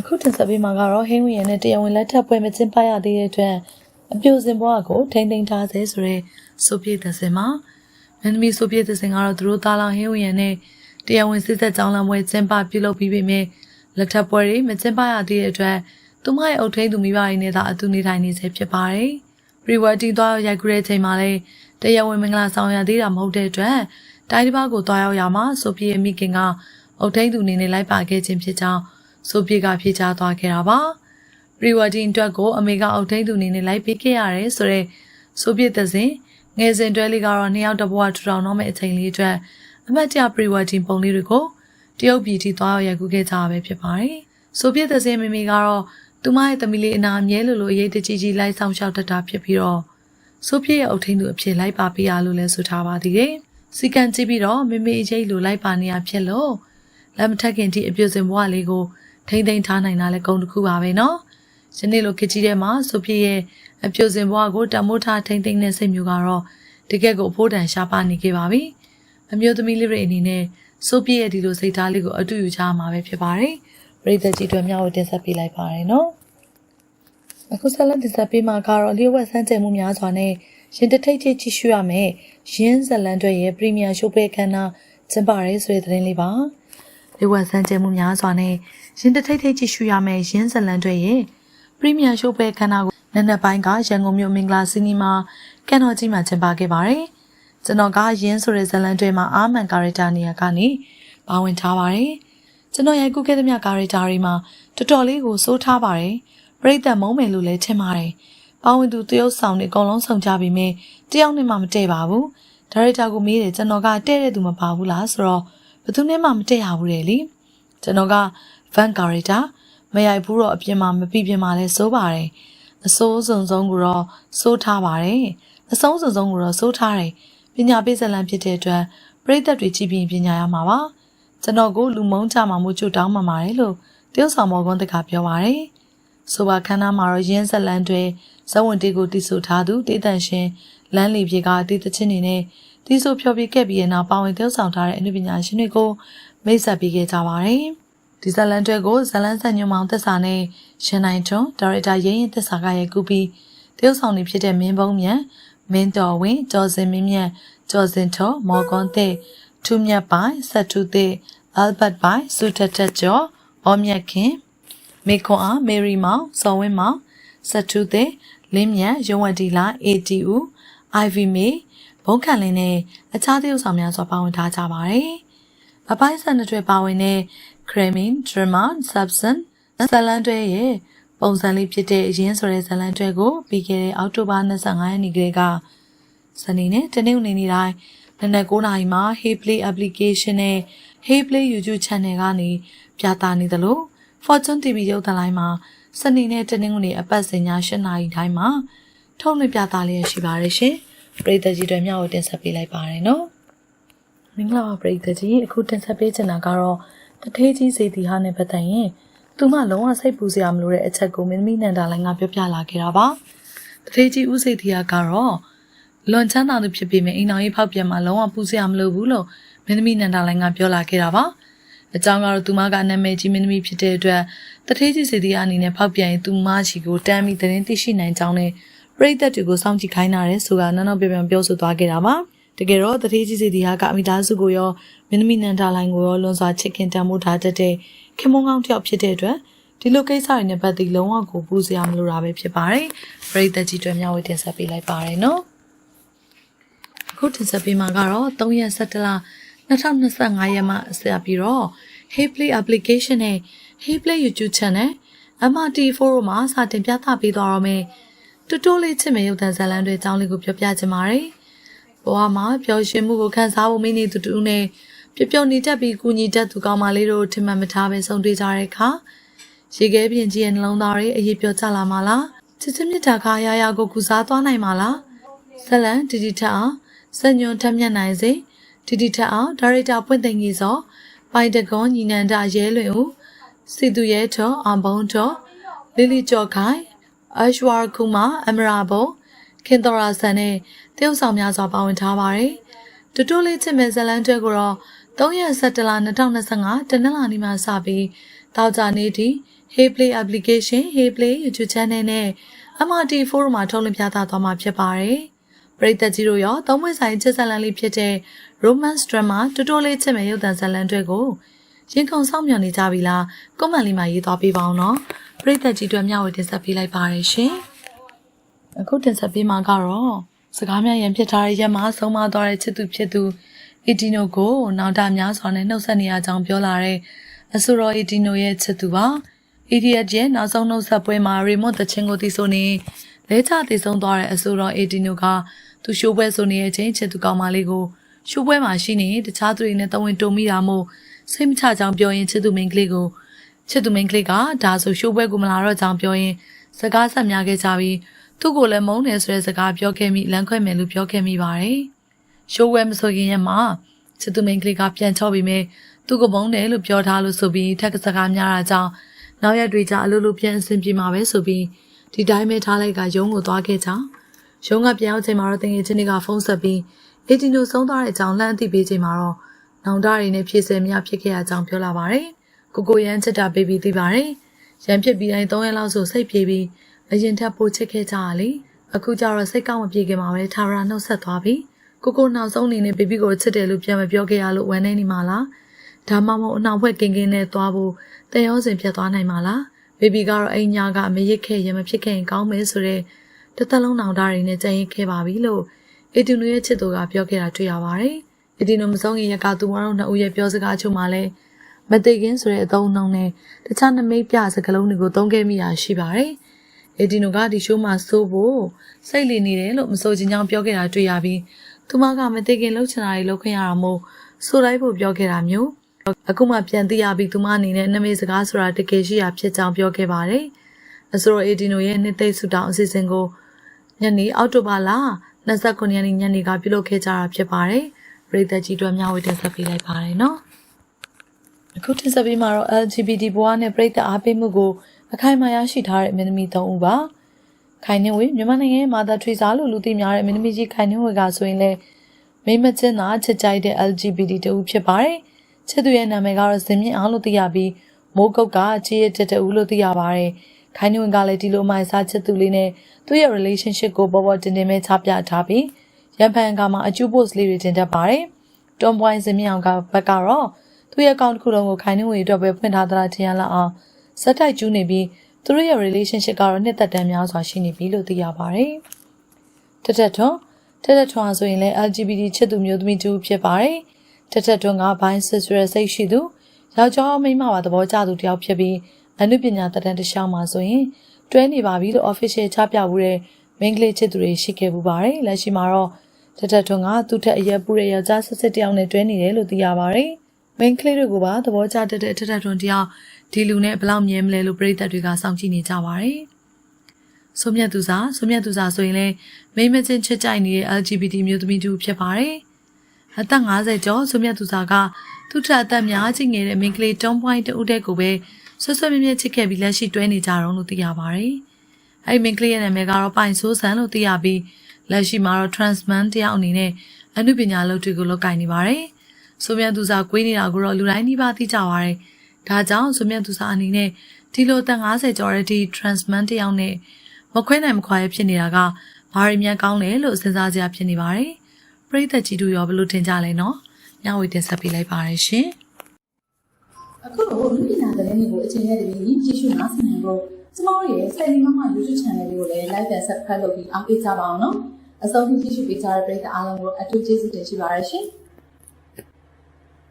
အခုတင်ဆက်ပေးမှာကတော့ဟင်းဝင်ရနဲ့တရားဝင်လက်ထပ်ပွဲမကျင်းပရသေးတဲ့အတွက်အပြိုစင်ဘွားကိုထိမ့်သိမ်းထားစေဆိုရဲဆိုပြည့်တဲ့စင်မှာမင်းသမီးဆိုပြည့်တဲ့စင်ကတော့သူတို့သားလောင်ဟင်းဝင်ရနဲ့တရားဝင်စစ်သက်ကြောင်းလမ်းပွဲကျင်းပပြုလုပ်ပြီးပြီမြဲလက်ထပ်ပွဲတွေမကျင်းပရသေးတဲ့အတွက်သူမရဲ့အုတ်ထိန်သူမိဘတွေနဲ့သာအတူနေထိုင်နေစေဖြစ်ပါတယ်ပရီဝတီသွားရောက်ရိုက်ကူးတဲ့ချိန်မှာလည်းတရားဝင်မင်္ဂလာဆောင်ရသေးတာမဟုတ်တဲ့အတွက်တိုင်းတစ်ပါးကိုသွားရောက်ရမှာဆိုပြည့်မိခင်ကအုတ်ထိန်သူနေနဲ့လိုက်ပါခဲ့ခြင်းဖြစ်ကြောင်း ဆိုပြည့်ကဖြေချသွားခဲ့တာပါပရီဝတီအတွက်ကိုအမေကအုတ်ထိန်သူနေနဲ့လိုက်ပေးခဲ့ရတယ်ဆိုတော့ဆိုပြည့်တဲ့စဉ်ငယ်စဉ်တွဲလေးကတော့နှစ်ယောက်တစ်ဘဝထူထောင်တော့မယ့်အချိန်လေးအတွက်အမတ်တရပရီဝတီပုံလေးတွေကိုတရုတ်ပြည်ထိသွားရောက်ရိုက်ကူးခဲ့ကြတာပဲဖြစ်ပါတယ်ဆိုပြည့်တဲ့စဉ်မိမိကတော့သူမရဲ့သမီးလေးအနာအမြဲလိုလိုအရေးတကြီးကြီးလိုက်ဆောင်ရှောက်တတ်တာဖြစ်ပြီးတော့ဆိုပြည့်ရဲ့အုတ်ထင်းသူအဖြစ်လိုက်ပါပေးရလို့လဲဆိုထားပါသေးတယ်။စီကံကြည့်ပြီးတော့မိမိအရေးလိုလိုက်ပါနေရဖြစ်လို့လက်မထက်ခင်ဒီအပြည့်စင်ဘဝလေးကို ထိမ့်သိမ်းထားနိုင်တာလဲဂုဏ်တစ်ခုပါပဲနော်။ယနေ့လိုခေတ်ကြီးထဲမှာဆိုပြည့်ရဲ့အပြည့်စင်ဘဝကိုတမိုးထားထိမ့်သိမ်းတဲ့စိတ်မျိုးကတော့တကယ့်ကိုအဖို့တန်ရှားပါနေခဲ့ပါပြီ။အမျိုးသမီးလေးတွေအနေနဲ့ဆိုပြည့်ရဲ့ဒီလိုစိတ်ထားလေးကိုအတူယူကြမှာပဲဖြစ်ပါတယ်။ပရိသတ်ကြီးတို့မျှဝေတင်ဆက်ပေးလိုက်ပါတယ်နော်။အခုဆက်လက်တင်ဆက်ပေးမှာကတော့လျှို့ဝှက်စမ်းကြယ်မှုများစွာနဲ့ရင်တထိတ်ထိတ်ကြည့်ရှုရမယ်။ရင်းဇလန်တွေရဲ့ပရီမီယာရှိုးပွဲခန်းနာကျင်းပရဲဆိုတဲ့သတင်းလေးပါ။ လျှို့ဝှက်စမ်းကြယ်မှုများစွာနဲ့ရင်တထိတ်ထိတ်ကြည့်ရှုရမယ်ရင်းဇလန်တွေရဲ့ပရီမီယာရှိုးပွဲခန်းနာကိုနက်နက်ပိုင်းကရန်ကုန်မြို့မင်္ဂလာစီနီမာကန်တော်ကြီးမှာကျင်းပခဲ့ပါတယ်။ကျွန်တော်ကရင်းဆိုတဲ့ဇလန်တွေမှာအာမန်ကာရက်တာနေရာကနေပါဝင်ထားပါတယ်။ကျွန်တော်ရိုက်ကူးခဲ့သမျှကာရက်တာတွေမှာတော်တော်လေးကိုစိုးထားပါတယ်။ပြိတ္တမုံမယ်လို့လည်းထင်ပါတယ်။ပေါဝင်သူတရုတ်ဆောင်တွေအကုန်လုံးဆောင်ကြပြီးမြဲတယောက်နဲ့မှမတည့်ပါဘူး။ဒါရိုက်တာကိုမေးတယ်ကျွန်တော်ကတဲ့တဲ့သူမပါဘူးလားဆိုတော့ ဘယ်သူနဲ့မှမတည့်ရဘူးလေလေ။ကျွန်တော်က van character မရိုက်ဘူးတော့အပြင်မှာမပြပြမှာလဲစိုးပါတယ်။အစိုးစုံဆုံးကိုတော့စိုးထားပါတယ်။အဆုံးစုံဆုံးကိုတော့စိုးထားတယ်။ပညာပေးဇလံဖြစ်တဲ့အတွက်ပြိတ္တတွေကြည့်ပြီးပညာရမှာပါ။ကျွန်တော်ကိုလူမုန်းကြမှာမို့ကြိုတောင်းမှပါတယ်လို့တရုတ်ဆောင်မော်ကွန်းတကပြောပါတယ်။ဆိုပါခန်းသားမှာတော့ရင်းဆက်လန်းတွေဇဝင်တေးကိုတီးဆိုထားသူတေးတန်ရှင်လမ်းလီပြေကတေးသချင်းနေနဲ့ တီးဆိုဖျော်ပြခဲ့ပြီးနောက်ပါဝင်တရုတ်ဆောင်ထားတဲ့အနုပညာရှင်တွေကိုမိတ်ဆက်ပေးခဲ့ကြပါတယ်။ဒီဇလန်တွေကိုဇလန်ဆက်ညုံမောင်သက်စာနဲ့ရှင်နိုင်ထွန်းဒါရိုက်တာရင်းရင်သက်စာကရဲ့ကူပြီးတရုတ်ဆောင်နေဖြစ်တဲ့မင်းဘုံမြန်မင်းတော်ဝင်းကျော်စင်မင်းမြတ်ကျော်စင်ထော်မော်ကွန်တဲ့ထူးမြတ်ပိုင်ဆက်ထူးတဲ့အယ်ဘတ်ပိုင်စူထက်ထက်ကျော်အောမြတ်ခင်မေခွန်အားမေရီမောင်စော်ဝင်းမောင်ဆက်ထူးတဲ့လင်းမြတ်ရုံဝတီလာ ATU IV မေ ဘုံခံလင်းနဲ့အခြားသရုပ်ဆောင်များစွာပါဝင်ထားကြပါတယ်။အပိုင်းဆက်နှစ်တွေပါဝင်တဲ့ Cremin, Drama, Substance ဇလန်တွဲရဲ့ပုံစံလေးဖြစ်တဲ့အရင်းဆိုတဲ့ဇလန်တွဲကိုပြီးခဲ့တဲ့အောက်တိုဘာ25ရက်နေ့ကလေးကစနေနေ့တနင်္ဂနွေနေ့တိုင်းနနက်9:00နာရီမှာ Hey Play application နဲ့ Hey Play YouTube channel ကနေပြသနေသလို Fortune TV ရုပ်သံလိုင်းမှာစနေနေ့တနင်္ဂနွေအပတ်စဉ်ည8:00နာရီတိုင်းမှာထုတ်လွှင့်ပြသလျက်ရှိပါတယ်ရှင်။ ပရိသတ်ကြီးတွေမျှဝေတင်ဆက်ပေးလိုက်ပါတယ်နော်။မင်္ဂလာပါပရိသတ်ကြီးအခုတင်ဆက်ပေးချင်တာကတော့တထေးကြီးစေတီဟာနဲ့ပတ်သက်ရင်သူမလုံးဝစိတ်ပူစရာမလိုတဲ့အချက်ကိုမင်းသမီးနန္ဒာလိုင်းကပြောပြလာခဲ့တာပါ။တထေးကြီးဦးစေတီဟာကတော့လွန်ချမ်းသာသူဖြစ်ပေမဲ့အိမ်တော်ရေးဖောက်ပြန်မှာလုံးဝပူစရာမလိုဘူးလို့မင်းသမီးနန္ဒာလိုင်းကပြောလာခဲ့တာပါ။အကြောင်းကတော့သူမကနာမည်ကြီးမင်းသမီးဖြစ်တဲ့အတွက်တထေးကြီးစေတီအနေနဲ့ဖောက်ပြန်ရင်သူမရှိကိုတမ်းပြီးသတင်းသိရှိနိုင်ကြောင်းနဲ့ ပရိသတ်တွေကိုစောင့်ကြည့်ခိုင်းတာရဲဆိုတာနောက်နောက်ပြန်ပြန်ပြောဆိုသွားခဲ့တာပါ။တကယ်တော့တထေးကြီးစီတီဟာကအမိသားစုကိုရောမင်းသမီးနန္ဒာလိုင်းကိုရောလွန်စွာချစ်ခင်တမ်းမိုးထားတတ်တဲ့ခင်မုန်းကောင်းတစ်ယောက်ဖြစ်တဲ့အတွက်ဒီလိုကိစ္စတွေနဲ့ပတ်သက်လုံးဝကိုပူစရာမလိုတာပဲဖြစ်ပါတယ်။ပရိသတ်ကြီးတွေမျှဝေတင်ဆက်ပေးလိုက်ပါတယ်နော်။အခုတင်ဆက်ပေးမှာကတော့3ရက်17လ2025ရက်မှဆက်ပြီးတော့ Hey Play application နဲ့ Hey Play YouTube channel MRT forum မှာစတင်ပြသပေးသွားတော့မယ်။ တူတိုးလေးချစ်မဲ့ရုပ်သံဇာတ်လမ်းတွေအကြောင်းလေးကိုပြောပြချင်ပါတယ်။ဘဝမှာပျော်ရွှင်မှုကိုခံစားဖို့မိနေသူတူနဲ့ပျော်ပျော်နေတတ်ပြီးကုညီတတ်သူကောင်းမလေးတို့ထင်မှတ်မထားပဲဆုံးတွေ့ကြတဲ့အခါရေခဲပြင်ကြီးရဲ့နှလုံးသားတွေအရေးပြောကြလာမှာလားချစ်ချစ်မြတ်တာခါရရကိုကုစားသွားနိုင်မှာလားဆက်လန်တီတီထက်အောင်စညွန်ထက်မြက်နိုင်စေတီတီထက်အောင်ဒါရိုက်တာပွင့်သိမ့်ကြီးစောပိုင်တကွန်ညီနန္ဒရဲလွင်ဦးစီသူရဲထောအောင်ဘုံထောလီလီကျော်ခိုင် အရှဝါကူမာအမရာဘုံခင်တော်ရာဆန်နဲ့တရုတ်ဆောင်များစွာပါဝင်ထားပါတယ်တူတူလေးချစ်မဲ့ဇလန်တွဲကိုတော့3ရက်17လ2025တနင်္လာနေ့မှာစပြီးတောက်ကြနေ့ထိ Hey Play application Hey Play YouTube channel နဲ့ MRT Forum မှာထုတ်လွှင့်ပြသသွားမှာဖြစ်ပါတယ်။ပရိသတ်ကြီးတို့ရောသုံးမွေးဆိုင်ချစ်ဇလန်လေးဖြစ်တဲ့ Romance Drama တူတိုလေးချစ်မဲ့ရုပ်သံဇလန်တွေကို ရင်ခုန်ဆောင်မြော်နေကြပြီလား။ကွန်မန့်လေးမှာရေးသွားပေးပါအောင်နော်။ပရိသတ်ကြီးတို့မျှဝေတင်ဆက်ပေးလိုက်ပါရရှင်။အခုတင်ဆက်ပေးမှာကတော့စကားများရန်ဖြစ်ထားတဲ့ရက်မှာဆုံးမသွားတဲ့ချစ်သူဖြစ်သူအီတီနိုကိုနောက်တာများစွာနဲ့နှုတ်ဆက်နေရကြောင်းပြောလာတဲ့အဆူရောအီတီနိုရဲ့ချစ်သူပါ။ idiot ရဲ့နောက်ဆုံးနှုတ်ဆက်ပွဲမှာ remote တချင်းကိုတီးဆိုနေလဲချတည်ဆုံးသွားတဲ့အဆူရောအီတီနိုကသူရှိုးပွဲဆိုနေတဲ့အချိန်ချစ်သူကောင်မလေးကိုရှိုးပွဲမှာရှိနေတခြားသူတွေနဲ့တဝင်းတုံမိတာမို့ စိတ်မချကြောင်ပြောရင်ချစ်သူမိန်းကလေးကိုချစ်သူမိန်းကလေးကဒါဆိုရှိုးပွဲကိုမလာတော့ကြောင်ပြောရင်စကားဆက်များခဲ့ကြပြီးသူ့ကိုလည်းမုန်းတယ်ဆိုတဲ့စကားပြောခဲ့မိလမ်းခွဲမယ်လို့ပြောခဲ့မိပါတယ်။ရှိုးဝဲမဆိုခင်ရက်မှာချစ်သူမိန်းကလေးကပြန်ချော့ပြီးမြဲသူ့ကိုမုန်းတယ်လို့ပြောထားလို့ဆိုပြီးထက်ကစကားများတာကြောင့်နောက်ရက်တွေကျအလိုလိုပြန်အဆင်ပြေမှာပဲဆိုပြီးဒီတိုင်းပဲထားလိုက်ကရုံးကိုသွားခဲ့ကြ။ရုံးကပြန်ရောက်ချိန်မှာတော့တင်ငယ်ချင်းတွေကဖုန်းဆက်ပြီးအေတီနိုဆုံးသွားတဲ့အကြောင်းလှမ်းသိပေးချိန်မှာတော့ နောင်တရီနဲ့ဖြည့်ဆယ်များဖြစ်ခဲ့ရကြောင်းပြောလာပါတယ်။ကိုကိုရန်ချစ်တာပေးပြီးသိပါတယ်။ရန်ဖြစ်ပြီးတိုင်း၃ရက်လောက်ဆိုစိတ်ပြေပြီးအရင်ထက်ပိုချစ်ခဲ့ကြရလေအခုကျတော့စိတ်ကောက်မပြေခင်မှာပဲထာဝရနှုတ်ဆက်သွားပြီကိုကိုနောက်ဆုံးအနေနဲ့ဘေဘီကိုချစ်တယ်လို့ပြန်မပြောခဲ့ရလို့ဝမ်းနေနေမှာလားဒါမှမဟုတ်အနောက်ဘက်ကင်းကင်းနဲ့သွားဖို့တန်ရောစင်ဖြတ်သွားနိုင်မှာလားဘေဘီကတော့အိမ်ညာကမရစ်ခဲ့ရင်မဖြစ်ခဲ့ရင်ကောင်းမယ်ဆိုတဲ့တစ်သက်လုံးနောင်တရင်းနဲ့ကြံရင်ခဲ့ပါပြီလို့အီတီနိုရဲ့ချစ်သူကပြောခဲ့တာတွေ့ရပါတယ် အီတီနိုမဆုံးခင်ရက်ကသူမတို့နှစ်ဦးရဲ့ပြောစကားချုပ်မှလည်းမသိခင်ဆိုတဲ့အသုံးအနှုန်းနဲ့တခြားနမိတ်ပြစကားလုံးတွေကိုသုံးခဲ့မိတာရှိပါတယ်။အေဒီနိုကဒီရှိုးမှာစိုးဖို့စိတ်လီနေတယ်လို့မစိုးချင်းကြောင်ပြောခဲ့တာတွေ့ရပြီးသူမကမသိခင်လှုပ်ချင်တာတွေလုပ်ခွင့်ရတာမို့စိုးလိုက်ဖို့ပြောခဲ့တာမျိုးအခုမှပြန်သိရပြီးသူမအနေနဲ့နမိတ်စကားဆိုတာတကယ်ရှိရဖြစ်ကြောင်းပြောခဲ့ပါတယ်အဆိုတော့အေဒီနိုရဲ့နှစ်သိမ့်ဆူတောင်းအစီအစဉ်ကိုညနေအောက်တိုဘာလ29ရက်နေ့ညနေကပြုလုပ်ခဲ့ကြတာဖြစ်ပါတယ် ပရိသတ်ကြီးတို့မျှဝေတင်ဆက်ပေးလိုက်ပါတယ်နော်အခုတင်ဆက်ပေးမှာတော့ LGBT ဘဝနဲ့ပြည်သက်အားပေးမှုကိုအခိုင်အမာရရှိထားတဲ့အမင်းသမီး၃ဦးပါခိုင်နှင်းဝေမြန်မာနိုင်ငံရဲ့မာသာထွေစာလို့လူသိများတဲ့အမင်းသမီးကြီးခိုင်နှင်းဝေကဆိုရင်လည်းမိမချင်းသာချစ်ကြိုက်တဲ့ LGBT တူဖြစ်ပါတယ်ချစ်သူရဲ့နာမည်ကတော့ဇင်မြင့်အောင်လို့သိရပြီးမိုးကုတ်ကချစ်ရတဲ့တူလို့သိရပါတယ်ခိုင်နှင်းဝေကလည်းဒီလိုမှစားချစ်သူလေးနဲ့သူ့ရဲ့ relationship ကိုပေါ်ပေါ်တင်တင်ပဲချပြထားပြီး ရန်ဖန်ကမှာအကျူ post လေးတွေတင်တတ်ပါတယ်တွန်ပွိုင်းဇင်မြင့်အောင်ကဘက်ကတော့သူ့ရဲ့ account တစ်ခုလုံးကိုခိုင်နှင်းဝေအတွက်ပဲဖွင့်ထားသလားထင်ရလောက်အောင်ဇက်တိုက်ကျူးနေပြီးသူတို့ရဲ့ relationship ကတော့နှစ်သက်တမ်းများစွာရှိနေပြီလို့သိရပါတယ်။တထက်ထွန်းတထက်ထွန်းဆိုရင်လည်း LGBT ချစ်သူမျိုးသမီးတူဖြစ်ပါတယ်။တထက်ထွန်းကဘိုင်းဆစ်ဆိုတဲ့စိတ်ရှိသူယောက်ျားမိန်းမပါသဘောကျသူတယောက်ဖြစ်ပြီးအနုပညာတတန်းတစ်လျှောက်မှာဆိုရင်တွဲနေပါပြီလို့ official ချပြမှုတဲ့မင်းကလေးချစ်သူတွေရှိခဲ့ပူပါတယ်။လက်ရှိမှာတော့ တထက်ထွန်းကသူ့ထက်အရက်ပူတဲ့ယောက်ျားဆစ်စစ်တယောက်နဲ့တွဲနေတယ်လို့သိရပါတယ်။မင်းကလေးတွေကိုပါသဘောကျတတ်တဲ့ထက်ထက်ထွန်းတယောက်ဒီလူနဲ့ဘလောက်မြဲမလဲလို့ပြည်သက်တွေကစောင့်ကြည့်နေကြပါတယ်။ဆိုမြတ်သူစာဆိုမြတ်သူစာဆိုရင်လည်းမိမချင်းချစ်ကြိုက်နေတဲ့ LGBT မျိုးသမီးတူဖြစ်ပါတယ်။အသက်50ကျော်ဆိုမြတ်သူစာကသူ့ထက်အသက်များကြီးငယ်တဲ့မိန်းကလေးတုံးပွိုင်းတူတဲ့ကိုပဲဆွဆွမြဲမြဲချစ်ခဲ့ပြီးလက်ရှိတွဲနေကြတော့လို့သိရပါတယ်။အဲဒီမိန်းကလေးရဲ့နာမည်ကတော့ပိုင်ဆိုးဆန်လို့သိရပြီး လက်ရှိမှာတော့ transman တယောက်အနေနဲ့အမှုပညာလုပ်တွေကိုလုပ်ကိုင်နေပါတယ်။ဆိုမြတ်သူစာကွေးနေတာကိုတော့လူတိုင်းနှိပါသိကြပါတယ်။ဒါကြောင့်ဆိုမြတ်သူစာအနေနဲ့ဒီလိုတန်90ကျော်တဲ့ဒီ transman တယောက်နဲ့မခွဲနိုင်မခွာရဖြစ်နေတာကဘာရီမြန်ကောင်းလဲလို့စဉ်းစားစရာဖြစ်နေပါတယ်။ပရိသတ်ကြီးတို့ရောဘယ်လိုထင်ကြလဲနော်။ညဝေတင်ဆက်ပေးလိုက်ပါရရှင်။အခုတော့လူပညာသတင်းတွေကိုအချိန်နဲ့တပြေးညီကြည့်ရှုနားဆင်နိုင်ဖို့ကျမတို့ရဲ့ Selly Mama YouTube Channel လေးကိုလည်း Like and Subscribe လုပ်ပြီးအားပေးကြပါအောင်နော် အဆုံးထိကြည့်ရှုပေးကြတဲ့ပရိသတ်အားလုံးကိုအထူးကျေးဇူးတင်ရှိပါရရှင်။